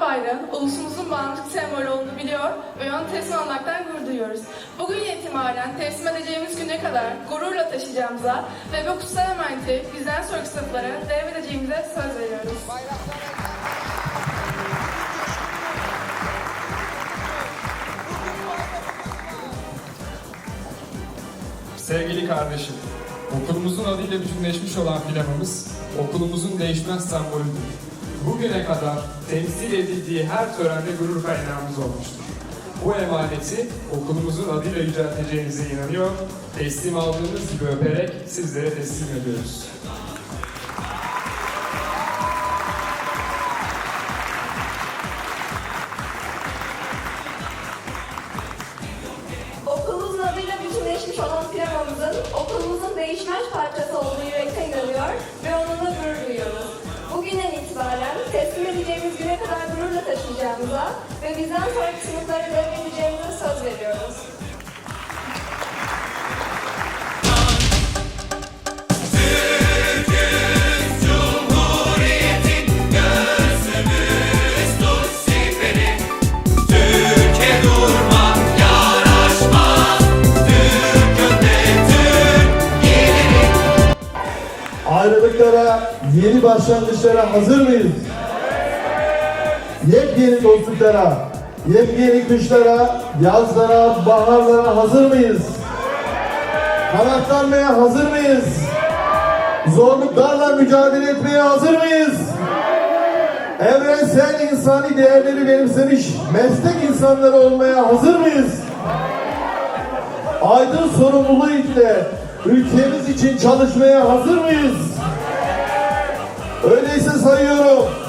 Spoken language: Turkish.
bayrağın ulusumuzun bağımsızlık sembolü olduğunu biliyor ve onu teslim almaktan gurur duyuyoruz. Bugün itibaren teslim edeceğimiz güne kadar gururla taşıyacağımıza ve bu kutsal emaneti bizden sonraki sınıflara devredeceğimize söz veriyoruz. Sevgili kardeşim, okulumuzun adıyla bütünleşmiş olan filamamız okulumuzun değişmez sembolüdür. Bugüne kadar temsil edildiği her törende gurur kaynağımız olmuştur. Bu emaneti okulumuzun adıyla yücelteceğinize inanıyor, teslim aldığınız gibi öperek sizlere teslim ediyoruz. Okulumuzun adıyla bütünleşmiş olan firmamızın okulumuzun değişmez parçası taşıyacağımıza ve bizden sonraki sınıflara devredeceğimize söz veriyoruz. Ayrılıklara, yeni başlangıçlara hazır mıyız? Yepyeni dostluklara, yepyeni kışlara, yazlara, baharlara hazır mıyız? Kanatlanmaya hazır mıyız? Zorluklarla mücadele etmeye hazır mıyız? Evrensel insani değerleri benimsemiş meslek insanları olmaya hazır mıyız? Aydın sorumluluğu ile ülkemiz için çalışmaya hazır mıyız? Öyleyse sayıyorum.